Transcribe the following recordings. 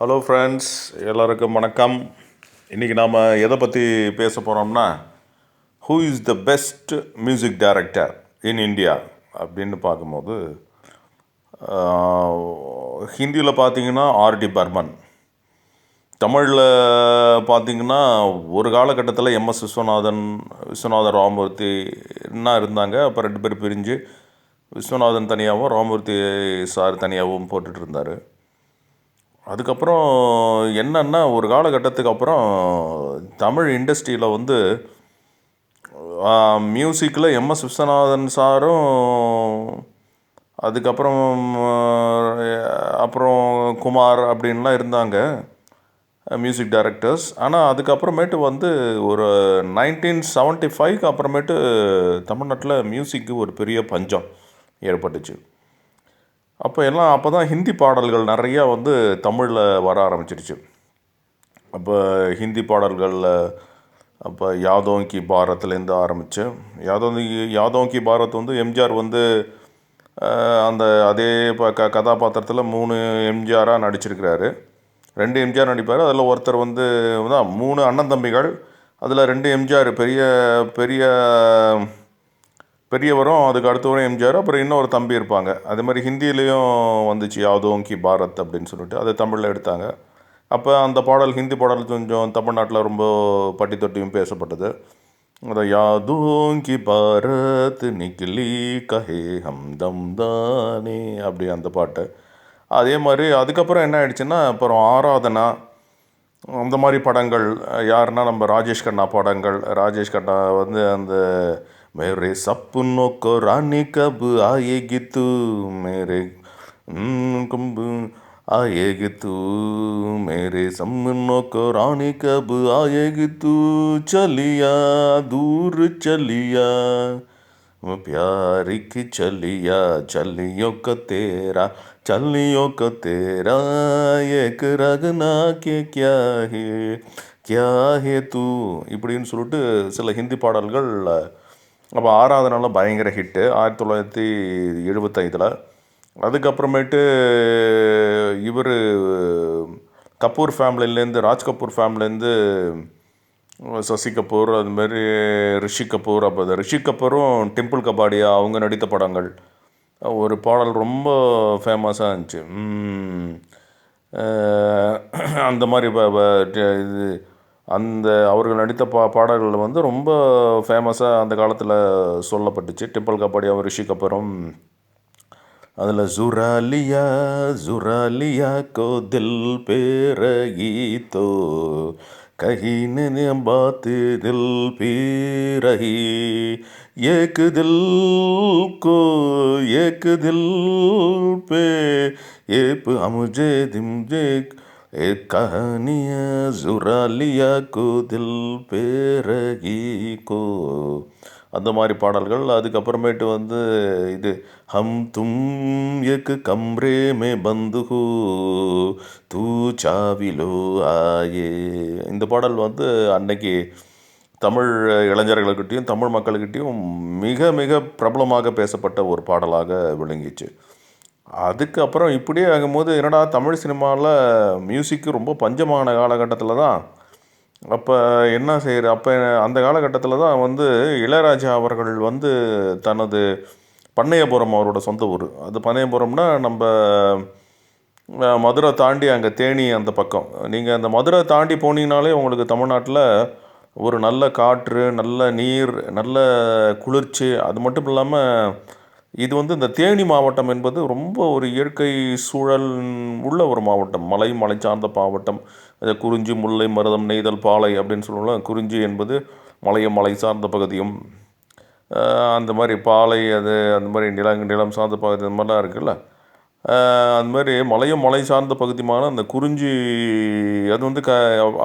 Hello friends எல்லோருக்கும் வணக்கம். இன்றைக்கி நாம் எதை பற்றி பேச போகிறோம்னா who is the best music director in India அப்படின்னு பார்க்கும்போது ஹிந்தியில் பார்த்தீங்கன்னா ஆர்டி பர்மன். தமிழில் பார்த்தீங்கன்னா ஒரு காலகட்டத்தில் எம்எஸ் விஸ்வநாதன் விஸ்வநாதன் ராமமூர்த்தி என்ன இருந்தாங்க அப்போ ரெண்டு பேர் பிரிஞ்சு விஸ்வநாதன் தனியாகவும் ராமமூர்த்தி சார் தனியாகவும் போட்டுட்ருந்தார் இருந்தார். அதுக்கப்புறம் என்னன்னா ஒரு காலகட்டத்துக்கு அப்புறம் தமிழ் இண்டஸ்ட்ரியில் வந்து மியூசிக்கில் எம்எஸ் விஸ்வநாதன் சாரும் அதுக்கப்புறம் அப்புறம் குமார் அப்படின்லாம் இருந்தாங்க மியூசிக் டைரக்டர்ஸ் ஆனால் அதுக்கப்புறமேட்டு வந்து ஒரு நைன்டீன் செவன்ட்டி ஃபைவ்க்கு அப்புறமேட்டு தமிழ்நாட்டில் மியூசிக்கு ஒரு பெரிய பஞ்சம் ஏற்பட்டுச்சு. அப்போ எல்லாம் அப்போ தான் ஹிந்தி பாடல்கள் நிறையா வந்து தமிழில் வர ஆரம்பிச்சிருச்சு. அப்போ ஹிந்தி பாடல்களில் அப்போ யாதோங் கி பாரத்லேருந்து ஆரம்பித்து யாதோங்கி யாதோங்கி பாரத் வந்து எம்ஜிஆர் வந்து அந்த அதே ப க கதாபாத்திரத்தில் மூணு எம்ஜிஆராக நடிச்சிருக்கிறாரு. ரெண்டு எம்ஜிஆர் நடிப்பார் அதில் ஒருத்தர் வந்து தான் மூணு அண்ணன் தம்பிகள் அதில் ரெண்டு எம்ஜிஆர் பெரிய பெரிய பெரியவரும் அதுக்கு அடுத்தவரும் எம்ஜிஆர் அப்புறம் இன்னொரு தம்பி இருப்பாங்க. அதே மாதிரி ஹிந்திலேயும் வந்துச்சு யாதோங் கி பாரத் அப்படின்னு சொல்லிட்டு. அதை தமிழில் எடுத்தாங்க. அப்போ அந்த பாடல் ஹிந்தி பாடல் கொஞ்சம் தமிழ்நாட்டில் ரொம்ப பட்டி தொட்டியும் பேசப்பட்டது. அந்த யாதோங்கி பாரத் நிக்லி கஹே ஹம் தம் தானே அப்படி அந்த பாட்டு. அதே மாதிரி அதுக்கப்புறம் என்ன ஆயிடுச்சுன்னா அப்புறம் ஆராதனா அந்த மாதிரி படங்கள் யாருன்னா நம்ம ராஜேஷ் கண்ணா படங்கள் ராஜேஷ் கண்ணா வந்து அந்த மேரே சப்புனோ கோ ராணி கபு ஆயேகி தூ மேரே கும்பு आएगी तू मेरे सपनों को रानी कब आएगी तू चलिया दूर चलिया प्यार की चलिया चलियों को तेरा चलियों को तेरा एक रगना के क्या है क्या है तू இப்படின்னு சொல்லிட்டு சில ஹிந்தி பாடல்கள் அப்போ ஆராதனால பயங்கர ஹிட்டு ஆயிரத்தி தொள்ளாயிரத்தி எழுபத்தைந்தில் அதுக்கப்புறமேட்டு இவர் கபூர் ஃபேமிலியிலேருந்து ராஜ் கபூர் ஃபேமிலிலேருந்து சசி கபூர் அதுமாரி ரிஷி கபூர் அப்போ ரிஷி கபூரும் டிம்பிள் கபாடியா அவங்க நடித்த படங்கள். ஒரு பாடல் ரொம்ப ஃபேமஸாக இருந்துச்சு. அந்த மாதிரி இது அந்த அவர்கள் நடித்த பா பாடல்கள் வந்து ரொம்ப ஃபேமஸாக அந்த காலத்தில் சொல்லப்பட்டுச்சு டிம்பிள் கபாடியாவும் ரிஷி கபூரும் அதில் ஜுராலியா ஜுராலியா கோ தில் பே ரகி தோ कहीं न बात दिल पी रही एक दिल को एक दिल पे ये मुझे दिम ಕಹನಿಯ ಜುರಾಲಿಯ ಕೂದಿಲ್ ಪೇರಗೀಕೋ அந்த மாதிரி பாடல்கள். அதுக்கப்புறமேட்டு வந்து இது ஹம் தும் எக்கு கம்ரே மே பந்துஹூ தூ சாவிலோ ஆயே. இந்த பாடல் வந்து அன்னைக்கு தமிழ் இளைஞர்கள்கிட்டையும் தமிழ் மக்கள்கிட்டையும் மிக மிக பிரபலமாக பேசப்பட்ட ஒரு பாடலாக விளங்கிச்சு. அதுக்கப்புறம் இப்படியே ஆகும்போது என்னடா தமிழ் சினிமாவில் மியூசிக்கு ரொம்ப பஞ்சமான காலகட்டத்தில் தான் அப்போ என்ன செய்கிற அப்போ அந்த காலகட்டத்தில் தான் வந்து இளையராஜா அவர்கள் வந்து தனது பண்ணையபுரம் அவரோட சொந்த ஊர். அது பண்ணையபுரம்னா நம்ம மதுரை தாண்டி அங்கே தேனி அந்த பக்கம். நீங்கள் அந்த மதுரை தாண்டி போனீங்கனாலே உங்களுக்கு தமிழ்நாட்டில் ஒரு நல்ல காற்று நல்ல நீர் நல்ல குளிர்ச்சி அது மட்டும் இல்லாமல் இது வந்து இந்த தேனி மாவட்டம் என்பது ரொம்ப ஒரு இயற்கை சூழல் உள்ள ஒரு மாவட்டம். மலை மலை சார்ந்த மாவட்டம். அது குறிஞ்சி முல்லை மருதம் நெய்தல் பாலை அப்படின்னு சொல்லலாம் குறிஞ்சி என்பது மலையும் மலை சார்ந்த பகுதியும். அந்த மாதிரி பாலை அது அந்த மாதிரி நிலம் நிலம் சார்ந்த பகுதி அந்த மாதிரிலாம் இருக்குல்ல. அந்த மாதிரி மலையும் மலை சார்ந்த பகுதிமான அந்த குறிஞ்சி அது வந்து க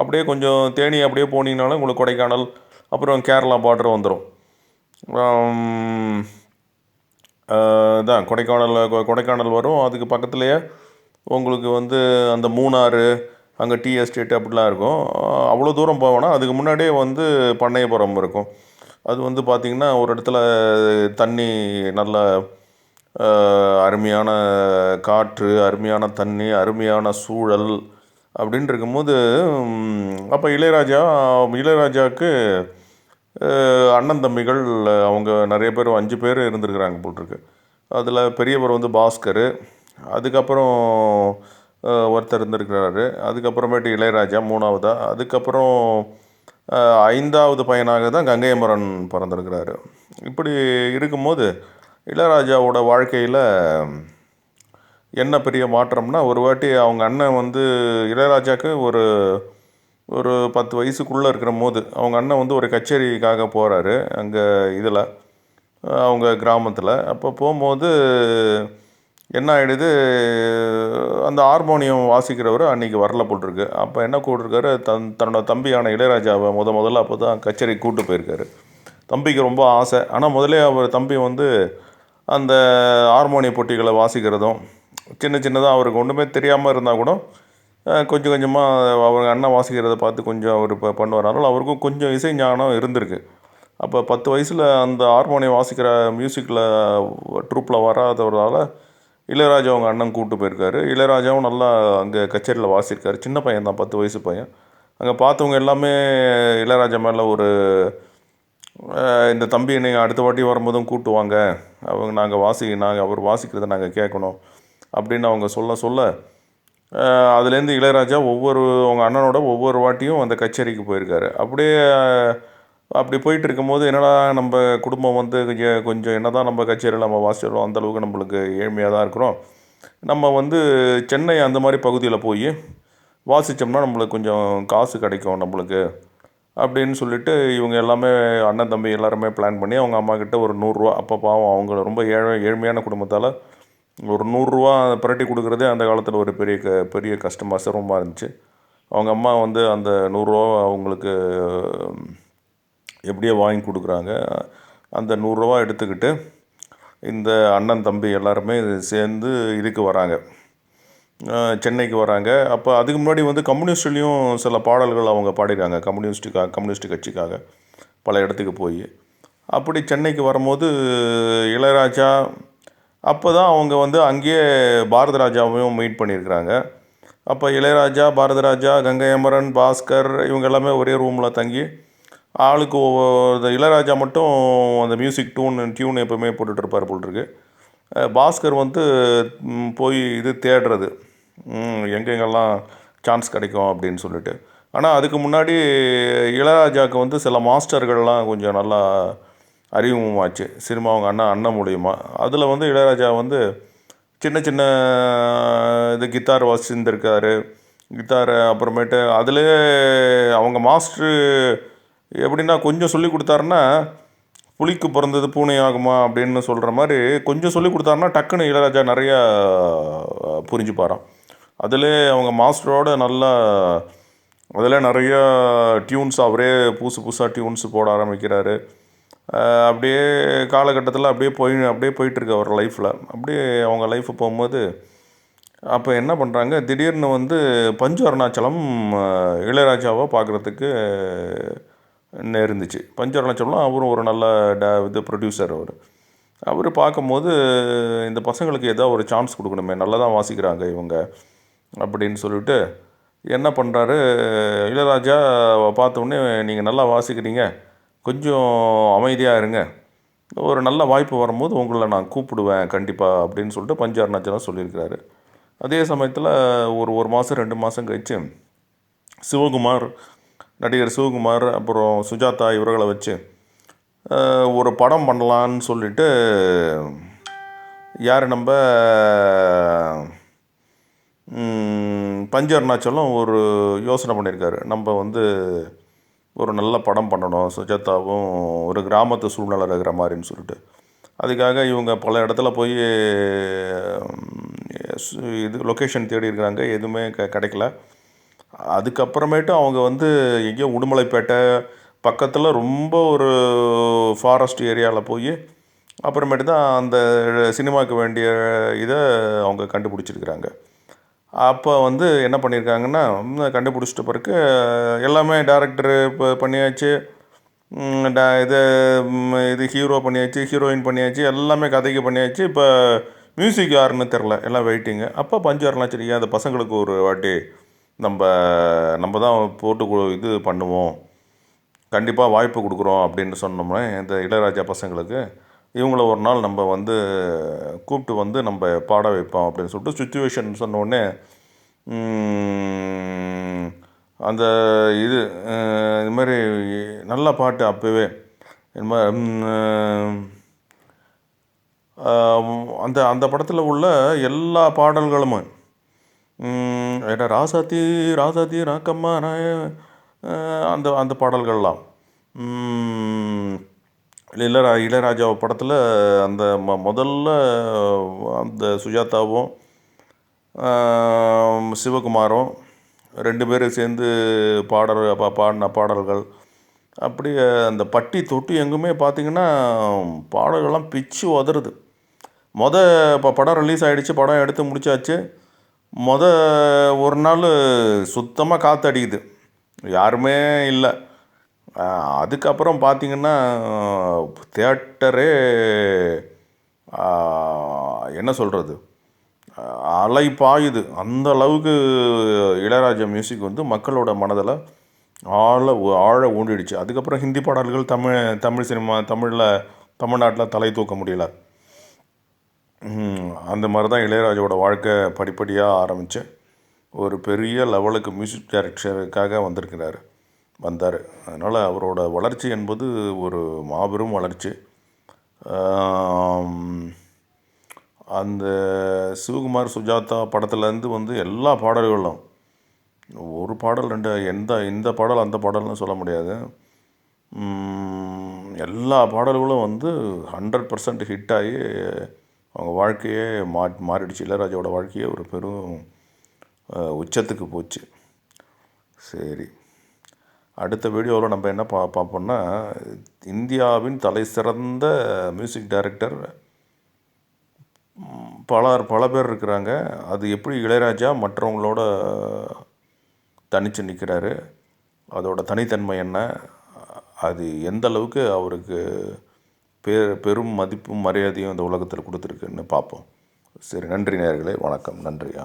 அப்படியே கொஞ்சம் தேனி அப்படியே போனீங்கனாலும் உங்களுக்கு கொடைக்கானல் அப்புறம் கேரளா பார்டர் வந்துடும் தான் கொடைக்கானல் கொடைக்கானல் வரும். அதுக்கு பக்கத்துலேயே உங்களுக்கு வந்து அந்த மூணாறு அங்கே டீ எஸ்டேட் அப்படிலாம் இருக்கும். அவ்வளோ தூரம் போவேன்னா அதுக்கு முன்னாடியே வந்து பண்ணையபுரம் இருக்கும். அது வந்து பார்த்திங்கன்னா ஒரு இடத்துல தண்ணி நல்ல அருமையான காற்று அருமையான தண்ணி அருமையான சூழல் அப்படின்ட்டு இருக்கும்போது அப்போ இளையராஜா இளையராஜாவுக்கு அண்ணன் தம்பிகள் அவங்க நிறைய பேர் அஞ்சு பேர் இருந்திருக்கிறாங்க போட்டிருக்கு அதில் பெரியவர் வந்து பாஸ்கர் அதுக்கப்புறம் ஒருத்தர் இருந்திருக்கிறாரு. அதுக்கப்புறமேட்டு இளையராஜா மூணாவதாக அதுக்கப்புறம் ஐந்தாவது பையனாக தான் கங்கையமரன் பிறந்திருக்கிறாரு. இப்படி இருக்கும்போது இளையராஜாவோட வாழ்க்கையில் என்ன பெரிய மாற்றம்னா ஒரு வாட்டி அவங்க அண்ணன் வந்து இளையராஜாவுக்கு ஒரு ஒரு பத்து வயசுக்குள்ளே இருக்கிற போது அவங்க அண்ணன் வந்து ஒரு கச்சேரிக்காக போகிறாரு அங்கே இதில் அவங்க கிராமத்தில். அப்போ போகும்போது என்ன ஆகிடுது அந்த ஹார்மோனியம் வாசிக்கிறவர் அன்றைக்கி வரல போட்டிருக்கு அப்போ என்ன கூட்டிருக்காரு தன் தன்னோட தம்பியான இளையராஜாவை முத முதல்ல அப்போ தான் கச்சேரி கூப்பிட்டு போயிருக்காரு. தம்பிக்கு ரொம்ப ஆசை. ஆனால் முதலே அவர் தம்பி வந்து அந்த ஹார்மோனிய போட்டிகளை வாசிக்கிறதும் சின்ன சின்னதாக அவருக்கு ஒன்றுமே தெரியாமல் இருந்தால் கூட கொஞ்சம் கொஞ்சமாக அவங்க அண்ணன் வாசிக்கிறத பார்த்து கொஞ்சம் அவர் இப்போ பண்ணுவார். அதனால் அவருக்கும் கொஞ்சம் இசை ஞானம் இருந்திருக்கு. அப்போ பத்து வயசில் அந்த ஹார்மோனியம் வாசிக்கிற மியூசிக்கில் ட்ரூப்பில் வராதவரால் இளையராஜா அவங்க அண்ணன் கூப்பிட்டு போயிருக்காரு. இளையராஜாவும் நல்லா அங்கே கச்சேரியில் வாசியிருக்காரு. சின்ன பையன் தான் பத்து வயசு பையன். அங்கே பார்த்தவங்க எல்லாமே இளையராஜா மேலே ஒரு இந்த தம்பி நீங்கள் அடுத்த வாட்டி வரும்போதும் கூட்டுவாங்க அவங்க நாங்கள் வாசி நாங்கள் அவர் வாசிக்கிறத நாங்கள் கேட்கணும் அப்படின்னு அவங்க சொல்ல சொல்ல அதுலேருந்து இளையராஜா ஒவ்வொரு அவங்க அண்ணனோட ஒவ்வொரு வாட்டியும் அந்த கச்சேரிக்கு போயிருக்காரு. அப்படியே அப்படி போயிட்டு இருக்கும்போது என்னடா நம்ம குடும்பம் வந்து கொஞ்சம் கொஞ்சம் என்ன தான் நம்ம கச்சேரியில் நம்ம வாசிக்கிறோம் அந்தளவுக்கு நம்மளுக்கு ஏழ்மையாக தான் இருக்கிறோம். நம்ம வந்து சென்னை அந்த மாதிரி பகுதியில் போய் வாசித்தோம்னா நம்மளுக்கு கொஞ்சம் காசு கிடைக்கும் நம்மளுக்கு அப்படின்னு சொல்லிட்டு இவங்க எல்லாமே அண்ணன் தம்பி எல்லாருமே பிளான் பண்ணி அவங்க அம்மா கிட்ட ஒரு நூறுரூவா அப்போ பாவம் அவங்க ரொம்ப ஏழை ஏழ்மையான குடும்பத்தால் ஒரு நூறுரூவா புரட்டி கொடுக்குறதே அந்த காலத்தில் ஒரு பெரிய க பெரிய கஷ்டமாக சிரமமாக இருந்துச்சு. அவங்க அம்மா வந்து அந்த நூறுரூவா அவங்களுக்கு எப்படியோ வாங்கி கொடுக்குறாங்க. அந்த நூறுரூவா எடுத்துக்கிட்டு இந்த அண்ணன் தம்பி எல்லாருமே சேர்ந்து இதுக்கு வராங்க. சென்னைக்கு வராங்க. அப்போ அதுக்கு முன்னாடி வந்து கம்யூனிஸ்ட்லேயும் சில பாடல்கள் அவங்க பாடிருக்காங்க கம்யூனிஸ்ட்டுக்காக கம்யூனிஸ்ட் கட்சிக்காக பல இடத்துக்கு போய். அப்படி சென்னைக்கு வரும்போது இளையராஜா அப்போ தான் அவங்க வந்து அங்கேயே பாரத ராஜாவையும் மீட் பண்ணியிருக்கிறாங்க. அப்போ இளையராஜா பாரத ராஜா கங்கை அமரன் பாஸ்கர் இவங்க எல்லாமே ஒரே ரூமில் தங்கி ஆளுக்கு ஒவ்வொரு இந்த இளையராஜா மட்டும் அந்த மியூசிக் டூன் டியூன் எப்போவுமே போட்டுட்ருப்பார் போல் இருக்கு. பாஸ்கர் வந்து போய் இது தேடுறது. எங்கெங்கெல்லாம் சான்ஸ் கிடைக்கும் அப்படின்னு சொல்லிட்டு. ஆனால் அதுக்கு முன்னாடி இளையராஜாவுக்கு வந்து சில மாஸ்டர்கள்லாம் கொஞ்சம் நல்லா அறிமுகமாச்சு சினிமா அவங்க அண்ணா அண்ணன் மூலியமாக அதில் வந்து இளையராஜா வந்து சின்ன சின்ன இது கித்தார் வாசிச்சிருந்திருக்காரு. கித்தார் அப்புறமேட்டு அதிலே அவங்க மாஸ்டரு எப்படின்னா கொஞ்சம் சொல்லி கொடுத்தாருன்னா புலிக்கு பிறந்தது பூனை ஆகுமா அப்படின்னு சொல்கிற மாதிரி கொஞ்சம் சொல்லி கொடுத்தாருன்னா டக்குன்னு இளையராஜா நிறையா புரிஞ்சுப்பாராம். அதிலே அவங்க மாஸ்டரோட நல்லா அதில் நிறையா டியூன்ஸ் அவரே புதுசு புதுசாக டியூன்ஸ் போட ஆரம்பிக்கிறாரு. அப்படியே காலகட்டத்தில் அப்படியே போய் அப்படியே போயிட்டுருக்கு அவர் லைஃப்பில் அப்படியே அவங்க லைஃப் போகும்போது அப்போ என்ன பண்ணுறாங்க திடீர்னு வந்து பஞ்சு அருணாச்சலம் இளையராஜாவை பார்க்குறதுக்கு நேர்ந்துச்சு. பஞ்சு அருணாச்சலம் அவரும் ஒரு நல்ல ட இது ப்ரொடியூசர் அவர். அவர் பார்க்கும்போது இந்த பசங்களுக்கு ஏதோ ஒரு சான்ஸ் கொடுக்கணுமே நல்லா தான் வாசிக்கிறாங்க இவங்க அப்படின்னு சொல்லிட்டு என்ன பண்ணுறாரு இளையராஜா பார்த்தோன்னே நீங்கள் நல்லா வாசிக்கிறீங்க. கொஞ்சம் அமைதியாக இருங்க. ஒரு நல்ல வாய்ப்பு வரும்போது உங்களை நான் கூப்பிடுவேன் கண்டிப்பாக அப்படின்னு சொல்லிட்டு பஞ்சு அருணாச்சலம் சொல்லியிருக்கிறாரு. அதே சமயத்தில் ஒரு ஒரு மாதம் ரெண்டு மாதம் கழிச்சு சிவகுமார் நடிகர் சிவகுமார் அப்புறம் சுஜாதா இவர்களை வச்சு ஒரு படம் பண்ணலான்னு சொல்லிட்டு யார் நம்ம பஞ்சு அருணாச்சலம் ஒரு யோசனை பண்ணியிருக்காரு. நம்ம வந்து ஒரு நல்ல படம் பண்ணணும். சுஜாதாவும் ஒரு கிராமத்து சூழ்நிலை இருக்கிற மாதிரின்னு சொல்லிட்டு. அதுக்காக இவங்க பல இடத்துல போய் சு- இது லொக்கேஷன் தேடி இருக்கிறாங்க. எதுவுமே க கிடைக்கல. அதுக்கப்புறமேட்டு அவங்க வந்து எங்கேயோ உடுமலைப்பேட்டை பக்கத்தில் ரொம்ப ஒரு ஃபாரஸ்ட் ஏரியாவில் போய் அப்புறமேட்டு தான் அந்த சினிமாவுக்கு வேண்டிய இதை அவங்க கண்டுபிடிச்சிருக்கிறாங்க. அப்போ வந்து என்ன பண்ணியிருக்காங்கன்னா கண்டுபிடிச்சிட்ட பிறகு எல்லாமே டேரக்டரு இப்போ பண்ணியாச்சு. ட- இது இது ஹீரோ பண்ணியாச்சு ஹீரோயின் பண்ணியாச்சு எல்லாமே கதைக்கு பண்ணியாச்சு. இப்போ மியூசிக் யாருன்னு தெரில எல்லாம் வெயிட்டிங்கு அப்போ பஞ்சாரெலாம் சரியா அந்த பசங்களுக்கு ஒரு வாட்டி நம்ம நம்ம தான் போட்டு இது பண்ணுவோம். கண்டிப்பாக வாய்ப்பு கொடுக்குறோம் அப்படின்னு சொன்னோம்னா இந்த இளையராஜா பசங்களுக்கு இவங்கள ஒரு நாள் நம்ம வந்து கூப்பிட்டு வந்து நம்ம பாட வைப்போம் அப்படின்னு சொல்லிட்டு சுச்சுவேஷன் சொன்னோடனே அந்த இது இது மாதிரி நல்ல பாட்டு அப்போவே. இது மாதிரி அந்த அந்த படத்தில் உள்ள எல்லா பாடல்களும் ஏன்னா ராசாத்தி ராசாத்தி ராக்கம்மா நாய அந்த அந்த பாடல்கள்லாம் இளையரா இளையராஜா படத்தில் அந்த ம முதல்ல அந்த சுஜாதாவும் சிவகுமாரும் ரெண்டு பேரும் சேர்ந்து பாடல் பா பாடின பாடல்கள். அப்படியே அந்த பட்டி தொட்டி எங்குமே பார்த்திங்கன்னா பாடல்கள்லாம் பிச்சு உதறுது. மொத இப்போ படம் ரிலீஸ் ஆகிடுச்சு படம் எடுத்து முடிச்சாச்சு. மொத ஒரு நாள் சுத்தமாக காற்றடிக்குது யாருமே இல்லை. அதுக்கப்புறம் பார்த்தீங்கன்னா தேட்டரே என்ன சொல்கிறது அலை பாயுது அந்த அளவுக்கு இளையராஜா மியூசிக் வந்து மக்களோட மனதில் ஆழ ஆழ ஊண்டிடுச்சு. அதுக்கப்புறம் ஹிந்தி பாடல்கள் தமிழ் தமிழ் சினிமா தமிழில் தமிழ்நாட்டில் தலை தூக்க முடியல. அந்த மாதிரி தான் இளையராஜாவோட வாழ்க்கை படிப்படியாக ஆரம்பித்து ஒரு பெரிய லெவலுக்கு மியூசிக் டைரக்டருக்காக வந்திருக்கிறாரு. வந்தார். அதனால் அவரோட வளர்ச்சி என்பது ஒரு மாபெரும் வளர்ச்சி. அந்த சிவகுமார் சுஜாதா படத்துலேருந்து வந்து எல்லா பாடல்களும் ஒரு பாடல் ரெண்டு எந்த இந்த பாடல் அந்த பாடல்னு சொல்ல முடியாது. எல்லா பாடல்களும் வந்து ஹண்ட்ரட் பர்சன்ட் ஹிட் ஆகி அவங்க வாழ்க்கையே மா மாறிடுச்சு. இளையராஜாவோட வாழ்க்கையே ஒரு பெரும் உச்சத்துக்கு போச்சு. சரி. அடுத்த வீடியோவில் நம்ம என்ன பா பார்ப்போம்னா இந்தியாவின் தலை சிறந்த மியூசிக் டைரக்டர் பலர் பல பேர் இருக்கிறாங்க. அது எப்படி இளையராஜா மற்றவங்களோட தனித்து நிற்கிறாரு அதோட தனித்தன்மை என்ன? அது எந்த அளவுக்கு அவருக்கு பெ பெரும் மதிப்பும் மரியாதையும் இந்த உலகத்தில் கொடுத்துருக்குன்னு பார்ப்போம். சரி நன்றி நேர்களே வணக்கம். நன்றியா?